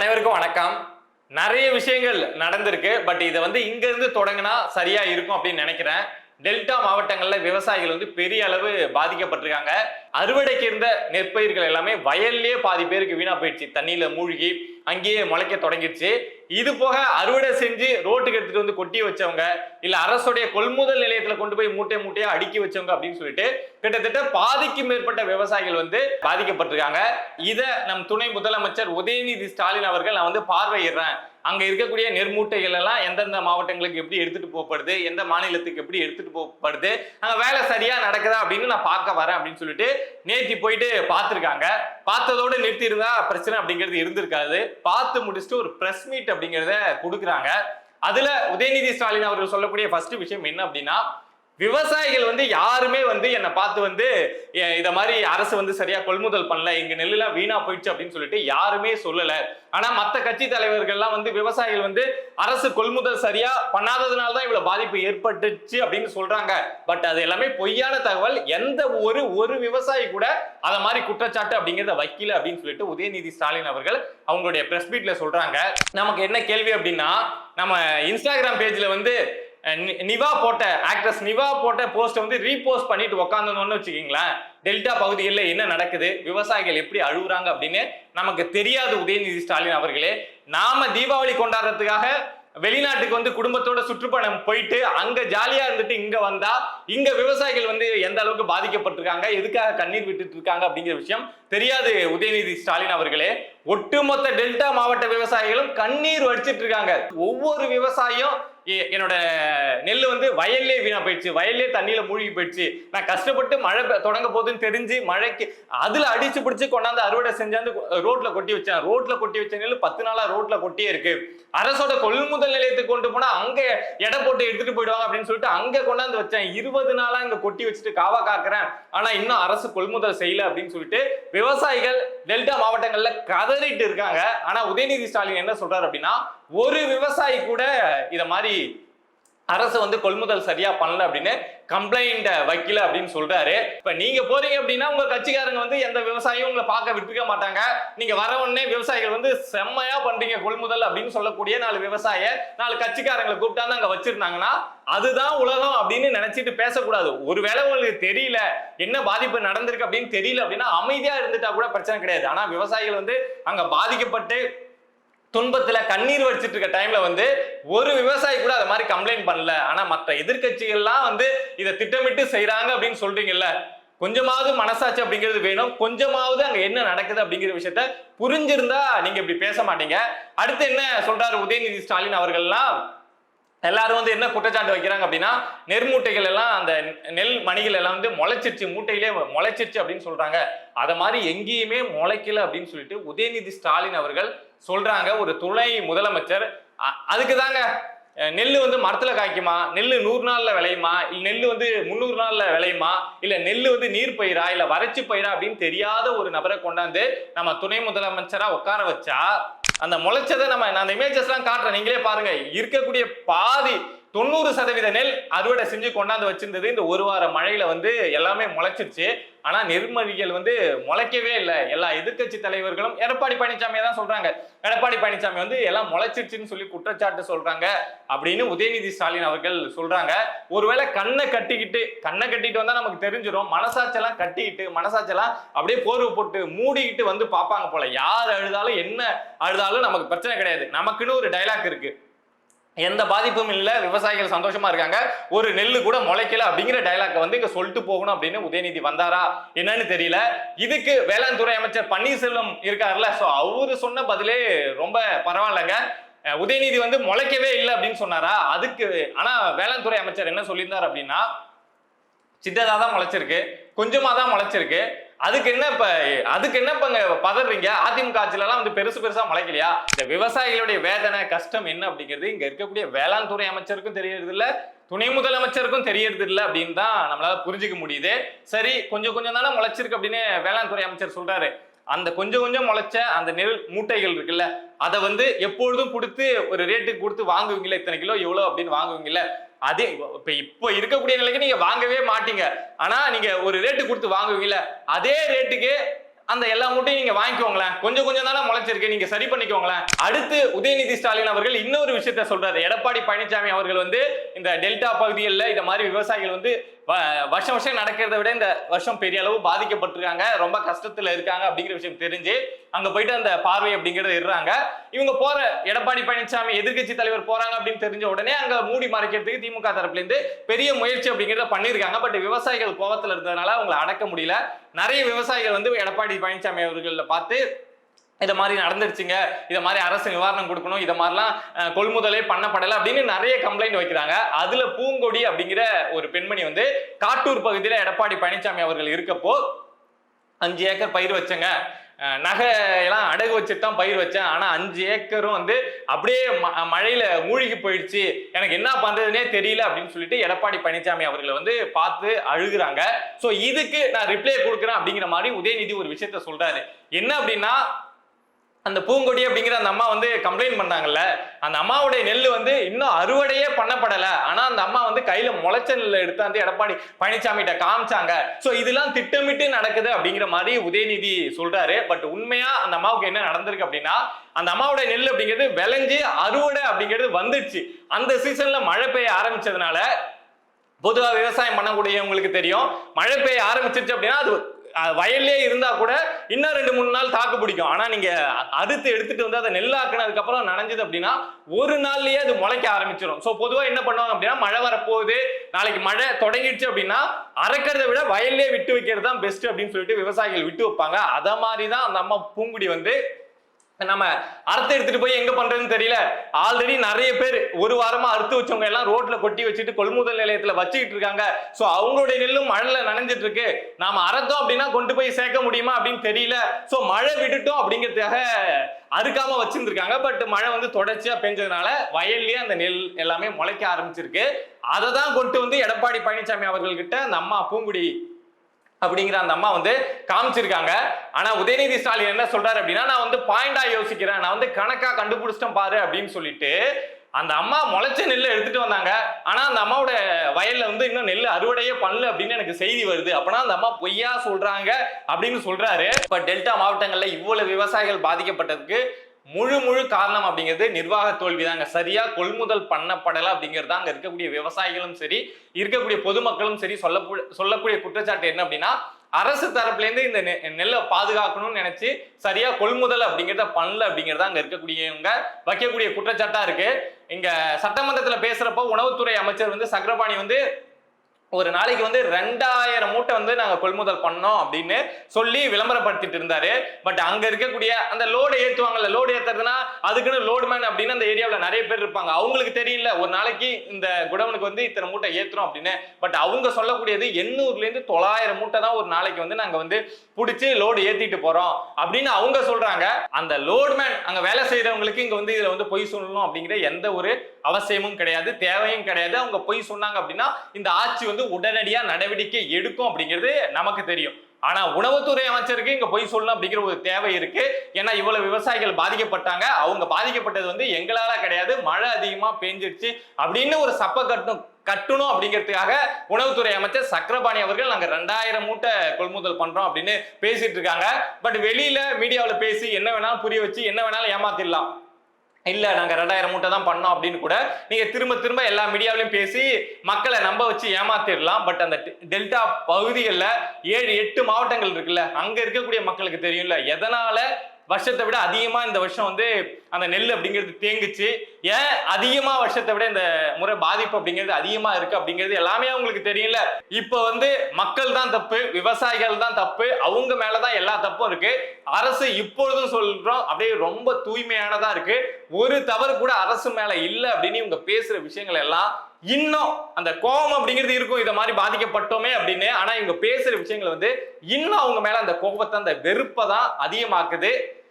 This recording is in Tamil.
அனைவருக்கும் வணக்கம். நிறைய விஷயங்கள் நடந்திருக்கு பட் இதை வந்து இங்கேருந்து தொடங்கினா சரியா இருக்கும் அப்படின்னு நினைக்கிறேன். டெல்டா மாவட்டங்கள்ல விவசாயிகள் வந்து பெரிய அளவு பாதிக்கப்பட்டிருக்காங்க. அறுவடைக்கு இருந்த நெற்பயிர்கள் எல்லாமே வயல்லே பாதி பேருக்கு வீணா போயிடுச்சு. தண்ணியில மூழ்கி அங்கேயே முளைக்க தொடங்கிடுச்சு. இது போக அறுவடை செஞ்சு ரோட்டுக்கு எடுத்துட்டு வந்து கொட்டி வச்சவங்க இல்ல அரசுடைய கொள்முதல் நிலையத்துல கொண்டு போய் மூட்டை மூட்டையா அடுக்கி வச்சவங்க அப்படின்னு சொல்லிட்டு கிட்டத்தட்ட பாதிக்கும் மேற்பட்ட விவசாயிகள் வந்து பாதிக்கப்பட்டிருக்காங்க. இத நம் துணை முதலமைச்சர் உதயநிதி ஸ்டாலின் அவர்கள் நான் வந்து பார்வையிடுறேன். அங்க இருக்கக்கூடிய நெர்மூட்டைகள் எல்லாம் எந்தெந்த மாவட்டங்களுக்கு எப்படி எடுத்துட்டு போகப்படுது எந்த மாநிலத்துக்கு எப்படி எடுத்துட்டு போகப்படுது அங்க வேலை சரியா நடக்குதா அப்படின்னு நான் பார்க்க வரேன் அப்படின்னு சொல்லிட்டு நேத்தி போயிட்டு பார்த்துருக்காங்க. பார்த்ததோட நிறுத்தி இருந்தா பிரச்சனை அப்படிங்கிறது இருந்திருக்காது. பார்த்து முடிச்சுட்டு ஒரு பிரஸ் மீட் அப்படிங்கிறத கொடுக்குறாங்க. அதுல உதயநிதி ஸ்டாலின் அவர்கள் சொல்லக்கூடிய ஃபர்ஸ்ட் விஷயம் என்ன அப்படின்னா விவசாயிகள் வந்து யாருமே வந்து என்னை பார்த்து வந்து இதை மாதிரி அரசு வந்து சரியா கொள்முதல் பண்ணல எங்க நெல்லுலாம் வீணா போயிடுச்சு அப்படின்னு சொல்லிட்டு யாருமே சொல்லல. ஆனா மத்த கட்சி தலைவர்கள்லாம் வந்து விவசாயிகள் வந்து அரசு கொள்முதல் சரியா பண்ணாததுனால தான் இவ்வளவு பாதிப்பு ஏற்பட்டுச்சு அப்படின்னு சொல்றாங்க. பட் அது எல்லாமே பொய்யான தகவல். எந்த ஒரு ஒரு விவசாயி கூட அத மாதிரி குற்றச்சாட்டு அப்படிங்கிறத வைக்கல அப்படின்னு சொல்லிட்டு உதயநிதி ஸ்டாலின் அவர்கள் அவங்களுடைய பிரஸ் மீட்ல சொல்றாங்க. நமக்கு என்ன கேள்வி அப்படின்னா நம்ம இன்ஸ்டாகிராம் பேஜ்ல வந்து நிவா போட்ட ஆக்ட்ரஸ் நிவா போட்ட போஸ்ட் வந்து ரீபோஸ்ட் பண்ணிட்டு உட்காந்துனோன்னு வச்சுக்கீங்களேன். டெல்டா பகுதிகளில் என்ன நடக்குது? விவசாயிகள் எப்படி அழுகுறாங்க அப்படின்னு நமக்கு தெரியாது உதயநிதி ஸ்டாலின் அவர்களே. நாம தீபாவளி கொண்டாடுறதுக்காக வெளிநாட்டுக்கு வந்து குடும்பத்தோட சுற்றுப்பயணம் போயிட்டு அங்க ஜாலியா இருந்துட்டு இங்க வந்தா இங்க விவசாயிகள் வந்து எந்த அளவுக்கு பாதிக்கப்பட்டிருக்காங்க? எதுக்காக கண்ணீர் விட்டுட்டு இருக்காங்க அப்படிங்கிற விஷயம் தெரியாது உதயநிதி ஸ்டாலின் அவர்களே. ஒட்டுமொத்த டெல்டா மாவட்ட விவசாயிகளும் கண்ணீர் வடிச்சிட்டு இருக்காங்க. ஒவ்வொரு விவசாயியும் என்னோட நெல் வந்து வயல்லே வீணா போயிடுச்சு. வயல்லே தண்ணியில மூழ்கி போயிடுச்சு. நான் கஷ்டப்பட்டு மழை தொடங்க போதுன்னு தெரிஞ்சு மழைக்கு அதுல அடிச்சு பிடிச்சு கொண்டாந்து அறுவடை செஞ்சாந்து ரோட்ல கொட்டி வச்சேன். ரோட்ல கொட்டி வச்ச நெல் பத்து நாளா ரோட்ல கொட்டியே இருக்கு. அரசோட கொள்முதல் நிலையத்துக்கு கொண்டு போனா அங்க எடை போட்டு எடுத்துட்டு போயிடுவாங்க அப்படின்னு சொல்லிட்டு அங்க கொண்டாந்து வச்சேன். இருபது நாளா இங்க கொட்டி வச்சுட்டு காவா காக்குறேன். ஆனா இன்னும் அரசு கொள்முதல் செய்யல அப்படின்னு சொல்லிட்டு விவசாயிகள் டெல்டா மாவட்டங்கள்ல கதறிட்டு இருக்காங்க. ஆனா உதயநிதி ஸ்டாலின் என்ன சொல்றாரு அப்படின்னா ஒரு விவசாயி கூட இத மாதிரி அரசு வந்து கொள்முதல் சரியா பண்ணல அப்படின்னு கம்ப்ளைண்ட வைக்கல அப்படின்னு சொல்றாரு. இப்ப நீங்க போறீங்க அப்படின்னா உங்க கட்சிக்காரங்க வந்து எந்த விவசாயியும் உங்களை பார்க்க விட்டுருக்க மாட்டாங்க. நீங்க வர உடனே விவசாயிகள் வந்து செம்மையா பண்றீங்க கொள்முதல் அப்படின்னு சொல்லக்கூடிய நாலு விவசாய நாலு கட்சிக்காரங்களை கூப்பிட்டாந்து அங்க வச்சிருந்தாங்கன்னா அதுதான் உலகம் அப்படின்னு நினைச்சிட்டு பேசக்கூடாது. ஒருவேளை உங்களுக்கு தெரியல என்ன பாதிப்பு நடந்திருக்கு அப்படின்னு தெரியல அப்படின்னா அமைதியா இருந்துட்டா கூட பிரச்சனை கிடையாது. ஆனா விவசாயிகள் வந்து அங்க பாதிக்கப்பட்டு துன்பத்தில் கண்ணீர் வடிச்சிட்டு இருக்க டைம்ல வந்து ஒரு விவசாயி கூட அதை மாதிரி கம்ப்ளைண்ட் பண்ணல. ஆனா மற்ற எதிர்க்கட்சிகள்லாம் வந்து இதை திட்டமிட்டு செய்கிறாங்க அப்படின்னு சொல்றீங்கல்ல. கொஞ்சமாவது மனசாட்சி அப்படிங்கிறது வேணும். கொஞ்சமாவது அங்க என்ன நடக்குது அப்படிங்கிற விஷயத்த புரிஞ்சிருந்தா நீங்க இப்படி பேச மாட்டீங்க. அடுத்து என்ன சொல்றாரு உதயநிதி ஸ்டாலின் அவர்கள்லாம்? எல்லாரும் வந்து என்ன குற்றச்சாட்டு வைக்கிறாங்க அப்படின்னா நெற்மூட்டைகள் எல்லாம் அந்த நெல் மணிகள் எல்லாம் வந்து முளைச்சிருச்சு மூட்டையிலே முளைச்சிருச்சு அப்படின்னு சொல்றாங்க. அதை மாதிரி எங்கேயுமே முளைக்கல அப்படின்னு சொல்லிட்டு உதயநிதி ஸ்டாலின் அவர்கள் சொல்றாங்க. ஒரு துணை முதலமைச்சர் அதுக்கு தாங்க நெல் வந்து மரத்துல காய்க்குமா? நெல் நூறு நாள்ல விளையுமா? இல்ல நெல் வந்து முந்நூறு நாள்ல விளையுமா? இல்ல நெல் வந்து நீர் பயிரா? இல்ல வறட்சி பயிரா அப்படின்னு தெரியாத ஒரு நபரை கொண்டாந்து நம்ம துணை முதலமைச்சரா உட்கார வச்சா அந்த முளைச்சதை நம்ம நான் அந்த இமேஜஸ்லாம் காட்டுறேன். நீங்களே பாருங்க. இருக்கக்கூடிய பாதி தொண்ணூறு சதவீத நெல் அறுவடை செஞ்சு கொண்டாந்து வச்சிருந்தது. இந்த ஒரு வார மழையில வந்து எல்லாமே முளைச்சிருச்சு. ஆனா நெற்மணிகள் வந்து முளைக்கவே இல்லை. எல்லா எதிர்க்கட்சி தலைவர்களும் எடப்பாடி பழனிசாமியை தான் சொல்றாங்க. எடப்பாடி பழனிசாமி வந்து எல்லாம் முளைச்சிருச்சுன்னு சொல்லி குற்றச்சாட்டு சொல்றாங்க அப்படின்னு உதயநிதி ஸ்டாலின் அவர்கள் சொல்றாங்க. ஒருவேளை கண்ணை கட்டிக்கிட்டு கண்ணை கட்டிட்டு வந்தா நமக்கு தெரிஞ்சிடும் மனசாட்செல்லாம் கட்டிக்கிட்டு மனசாட்செல்லாம் அப்படியே போர்வை போட்டு மூடிக்கிட்டு வந்து பார்ப்பாங்க போல. யார் அழுதாலும் என்ன அழுதாலும் நமக்கு பிரச்சனை கிடையாது. நமக்குன்னு ஒரு டைலாக் இருக்கு. எந்த பாதிப்பும் இல்லை விவசாயிகள் சந்தோஷமா இருக்காங்க. ஒரு நெல்லு கூட முளைக்கல அப்படிங்கிற டைலாக் வந்து இங்க சொல்லிட்டு போகணும் அப்படின்னு உதயநிதி வந்தாரா? என்னன்னு தெரியல. இதுக்கு வேளாண் துறை அமைச்சர் பன்னீர்செல்வம் இருக்காருல்ல. சோ அவரு சொன்ன பதிலே ரொம்ப பரவாயில்லைங்க. உதயநிதி வந்து முளைக்கவே இல்லை அப்படின்னு சொன்னாரா? அதுக்கு ஆனா வேளாண் துறை அமைச்சர் என்ன சொல்லியிருந்தார் அப்படின்னா சின்னதா தான் முளைச்சிருக்கு கொஞ்சமா தான் முளைச்சிருக்கு. அதுக்கு என்ன இப்ப அதுக்கு என்ன இப்ப பதறீங்க? அதிமுக ஆட்சியில எல்லாம் வந்து பெருசு பெருசா முளைக்கலையா? இந்த விவசாயிகளுடைய வேதனை கஷ்டம் என்ன அப்படிங்கிறது இங்க இருக்கக்கூடிய வேளாண் துறை அமைச்சருக்கும் தெரியறது இல்ல துணை முதலமைச்சருக்கும் தெரியறது இல்ல அப்படின்னு தான் நம்மளால புரிஞ்சுக்க முடியுது. சரி கொஞ்சம் கொஞ்சம் தானே முளைச்சிருக்கு அப்படின்னு வேளாண் துறை அமைச்சர் சொல்றாரு. அந்த கொஞ்சம் கொஞ்சம் முளைச்ச அந்த நெல் மூட்டைகள் இருக்குல்ல அதை வந்து எப்பொழுதும் கொடுத்து ஒரு ரேட்டுக்கு கொடுத்து வாங்குவீங்கல்ல இத்தனை கிலோ எவ்வளோ அப்படின்னு வாங்குவீங்கல்ல? அதே இப்ப இப்போ இருக்கக்கூடிய நிலைக்கு நீங்க வாங்கவே மாட்டீங்க. ஆனா நீங்க ஒரு ரேட்டு கொடுத்து வாங்குவீங்கல்ல அதே ரேட்டுக்கு அந்த எல்லா மூட்டையும் நீங்க வாங்கிக்கோங்களேன். கொஞ்சம் கொஞ்சம் தானே முளைச்சிருக்கு நீங்க சரி பண்ணிக்கோங்களேன். அடுத்து உதயநிதி ஸ்டாலின் அவர்கள் இன்னொரு விஷயத்த சொல்றாரு. எடப்பாடி பழனிசாமி அவர்கள் வந்து இந்த டெல்டா பகுதிகளில் இந்த மாதிரி விவசாயிகள் வந்து வருஷம் வருஷம் நடக்கிறத விட இந்த வருஷம் பெரிய அளவு பாதிக்கப்பட்டிருக்காங்க. ரொம்ப கஷ்டத்துல இருக்காங்க அப்படிங்கிற விஷயம் தெரிஞ்சு அங்க போயிட்டு அந்த பார்வை அப்படிங்கிறத இடுறாங்க. இவங்க போற எடப்பாடி பழனிசாமி எதிர்க்கட்சி தலைவர் போறாங்க அப்படின்னு தெரிஞ்ச உடனே அங்க மூடி மறைக்கிறதுக்கு திமுக தரப்புல இருந்து பெரிய முயற்சி அப்படிங்கறத பண்ணிருக்காங்க. பட் விவசாயிகள் கோபத்துல இருந்ததுனால அவங்களை அடக்க முடியல. நிறைய விவசாயிகள் வந்து எடப்பாடி பழனிசாமி அவர்களை பார்த்து இதை மாதிரி நடந்துருச்சுங்க இதை மாதிரி அரசு நிவாரணம் கொடுக்கணும். இதை மாதிரிலாம் கொள்முதலே பண்ணப்படலை அப்படின்னு நிறைய கம்ப்ளைண்ட் வைக்கிறாங்க. அதுல பூங்கொடி அப்படிங்கிற ஒரு பெண்மணி வந்து காட்டூர் பகுதியில் எடப்பாடி பழனிசாமி அவர்கள் இருக்கப்போ அஞ்சு ஏக்கர் பயிர் வச்சேங்க. நகையெல்லாம் அடகு வச்சுட்டு தான் பயிர் வச்சேன். ஆனால் அஞ்சு ஏக்கரும் வந்து அப்படியே ம- மழையில் மூழ்கி போயிடுச்சு. எனக்கு என்ன பண்ணுறதுனே தெரியல அப்படின்னு சொல்லிட்டு எடப்பாடி பழனிசாமி அவர்களை வந்து பார்த்து அழுகுறாங்க. ஸோ இதுக்கு நான் ரிப்ளை கொடுக்குறேன் அப்படிங்கிற மாதிரி உதயநிதி ஒரு விஷயத்த சொல்கிறாரு என்ன அப்படின்னா அந்த பூங்கொடி அப்படிங்கிற அந்த அம்மா வந்து கம்ப்ளைண்ட் பண்ணாங்கல்ல அந்த அம்மாவுடைய நெல் வந்து இன்னும் அறுவடையே பண்ணப்படல. ஆனா அந்த அம்மா வந்து கையில முளைச்ச நெல்லை எடுத்தாந்து எடப்பாடி பழனிசாமிகிட்ட காமிச்சாங்க. சோ இதெல்லாம் திட்டமிட்டு நடக்குது அப்படிங்கிற மாதிரி உதயநிதி சொல்றாரு. பட் உண்மையா அந்த அம்மாவுக்கு என்ன நடந்திருக்கு அப்படின்னா அந்த அம்மாவுடைய நெல் அப்படிங்கிறது விளைஞ்சு அறுவடை அப்படிங்கிறது வந்துடுச்சு அந்த சீசன்ல மழை பெய்ய ஆரம்பிச்சதுனால பொதுவாக விவசாயம் பண்ணக்கூடியவங்களுக்கு தெரியும் மழை பெய்ய ஆரம்பிச்சிருச்சு அப்படின்னா அது வயல்லே இருந்தா கூட இன்னும் ரெண்டு மூணு நாள் தாக்கு பிடிக்கும். ஆனா நீங்க அறுத்து எடுத்துட்டு வந்து அதை நெல்லாக்குனதுக்கு அப்புறம் நனைஞ்சது அப்படின்னா ஒரு நாள்லயே அது முளைக்க ஆரம்பிச்சிடும் சோ பொதுவா என்ன பண்ணுவாங்க அப்படின்னா மழை வரப்போகுது நாளைக்கு மழை தொடங்கிடுச்சு அப்படின்னா அறக்கிறத விட வயல்லே விட்டு வைக்கிறது தான் பெஸ்ட் அப்படின்னு சொல்லிட்டு விவசாயிகள் விட்டு வைப்பாங்க. அத மாதிரி தான் அந்த அம்மா பூங்குடி வந்து நம்ம அறுத்து எடுத்துட்டு போய் எங்க பண்றதுன்னு தெரியல. ஆல்ரெடி நிறைய பேர் ஒரு வாரமா அறுத்து வச்சவங்க எல்லாம் ரோட்ல கொட்டி வச்சுட்டு கொள்முதல் நிலையத்துல வச்சுக்கிட்டு இருக்காங்க. சோ அவங்களுடைய நெல்லும் மழையில நனைஞ்சிட்டு இருக்கு நாம அறுத்தோம் அப்படின்னா கொண்டு போய் சேர்க்க முடியுமா அப்படின்னு தெரியல. சோ மழை விட்டுட்டோம் அப்படிங்கிறதுக்காக அறுக்காம வச்சிருந்துருக்காங்க. பட் மழை வந்து தொடர்ச்சியா பெஞ்சதுனால வயல்லயே அந்த நெல் எல்லாமே முளைக்க ஆரம்பிச்சிருக்கு. அதை தான் கொண்டு வந்து எடப்பாடி பழனிசாமி அவர்கள்கிட்ட நம்ம பூங்குடி அப்படிங்கிற அந்த அம்மா வந்து காமிச்சிருக்காங்க. ஆனா உதயநிதி ஸ்டாலின் என்ன சொல்றாரு அப்படின்னா நான் வந்து பாயிண்டா யோசிக்கிறேன். நான் வந்து கணக்கா கண்டுபிடிச்சிட்டேன் பாரு அப்படின்னு சொல்லிட்டு அந்த அம்மா முளைச்ச நெல்லை எடுத்துட்டு வந்தாங்க. ஆனா அந்த அம்மாவோட வயல்ல வந்து இன்னும் நெல் அறுவடையே பண்ணல அப்படின்னு எனக்கு செய்தி வருது. அப்பனா அந்த அம்மா பொய்யா சொல்றாங்க அப்படின்னு சொல்றாரு. இப்ப டெல்டா மாவட்டங்கள்ல இவ்வளவு விவசாயிகள் பாதிக்கப்பட்டதுக்கு முழு முழு காரணம் அப்படிங்கிறது நிர்வாக தோல்வி தாங்க சரியா கொள்முதல் பண்ணப்படல அப்படிங்கிறது அங்க இருக்கக்கூடிய விவசாயிகளும் சரி இருக்கக்கூடிய பொதுமக்களும் சரி சொல்ல சொல்லக்கூடிய குற்றச்சாட்டு என்ன அப்படின்னா அரசு தரப்புல இருந்து இந்த நெ- நெல்லை பாதுகாக்கணும்னு நினைச்சு சரியா கொள்முதல் அப்படிங்கிறத பண்ணல அப்படிங்கறத அங்க இருக்கக்கூடியவங்க வைக்கக்கூடிய குற்றச்சாட்டா இருக்கு. இங்க சட்டமன்றத்துல பேசுறப்போ உணவுத்துறை அமைச்சர் வந்து சக்கரபாணி வந்து ஒரு நாளைக்கு வந்து ரெண்டாயிரம் மூட்டை வந்து நாங்க கொள்முதல் பண்ணோம் அப்படின்னு சொல்லி விளம்பரப்படுத்திட்டு இருந்தாரு. பட் அங்க இருக்கக்கூடிய அந்த லோடு ஏற்றுவாங்கல்ல லோடு ஏத்துறதுன்னா அதுக்குன்னு லோடுமேன் அப்படின்னு அந்த ஏரியாவில் நிறைய பேர் இருப்பாங்க. அவங்களுக்கு தெரியல ஒரு நாளைக்கு இந்த குடவனுக்கு வந்து இத்தனை மூட்டை ஏத்துறோம் அப்படின்னு. பட் அவங்க சொல்லக்கூடியது எண்ணூறுல இருந்து தொள்ளாயிரம் மூட்டை தான் ஒரு நாளைக்கு வந்து நாங்க வந்து பிடிச்சி லோடு ஏத்திட்டு போறோம் அப்படின்னு அவங்க சொல்றாங்க. அந்த லோடுமேன் அங்க வேலை செய்யறவங்களுக்கு இங்க வந்து இதுல வந்து பொய் சொல்லணும் அப்படிங்கிற எந்த ஒரு அவசியமும் கிடையாது தேவையும் கிடையாது. அவங்க பொய் சொன்னாங்க அப்படின்னா இந்த ஆட்சி வந்து உடனடியா நடவடிக்கை எடுக்கும் அப்படிங்கிறது நமக்கு தெரியும். ஆனா உணவுத்துறை அமைச்சருக்கு இங்க பொய் சொல்லணும் அப்படிங்கிற ஒரு தேவை இருக்கு. ஏன்னா இவ்வளவு விவசாயிகள் பாதிக்கப்பட்டாங்க. அவங்க பாதிக்கப்பட்டது வந்து எங்களால கிடையாது. மழை அதிகமா பெஞ்சிடுச்சு அப்படின்னு ஒரு சப்ப கட்டணும் கட்டணும் அப்படிங்கிறதுக்காக உணவுத்துறை அமைச்சர் சக்கரபாணி அவர்கள் நாங்க ரெண்டாயிரம் மூட்டை கொள்முதல் பண்றோம் அப்படின்னு பேசிட்டு இருக்காங்க. பட் வெளியில மீடியாவுல பேசி என்ன வேணாலும் புரிய வச்சு என்ன வேணாலும் ஏமாத்திடலாம். இல்லை நாங்கள் ரெண்டாயிரம் மூட்டை தான் பண்ணோம் அப்படின்னு கூட நீங்கள் திரும்ப திரும்ப எல்லா மீடியாவிலையும் பேசி மக்களை நம்ப வச்சு ஏமாத்திடலாம். பட் அந்த டெ- டெல்டா பகுதிகளில் ஏழு எட்டு மாவட்டங்கள் இருக்குல்ல அங்கே இருக்கக்கூடிய மக்களுக்கு தெரியும்ல எதனால வருஷத்தை விட அதிகமா இந்த வருஷம் வந்து அந்த நெல் அப்படிங்கிறது தேங்குச்சு. ஏன் அதிகமா வருஷத்தை விட இந்த முறை பாதிப்பு அப்படிங்கிறது அதிகமா இருக்கு அப்படிங்கிறது எல்லாமே அவங்களுக்கு தெரியல இப்ப வந்து மக்கள் தான் தப்பு விவசாயிகள் தான் தப்பு அவங்க மேலதான் எல்லா தப்பும் இருக்கு. அரசு இப்பொழுதும் சொல்றோம் அப்படியே ரொம்ப தூய்மையானதா இருக்கு. ஒரு தவறு கூட அரசு மேல இல்ல அப்படின்னு இவங்க பேசுற விஷயங்கள் எல்லாம் இன்னும் அந்த கோபம் அப்படிங்கிறது இருக்கும். இதை மாதிரி பாதிக்கப்பட்டோமே அப்படின்னு. ஆனா இவங்க பேசுற விஷயங்கள் வந்து இன்னும் அவங்க மேல அந்த கோபத்தை அந்த வெறுப்பை தான் அதிகமாக்குது.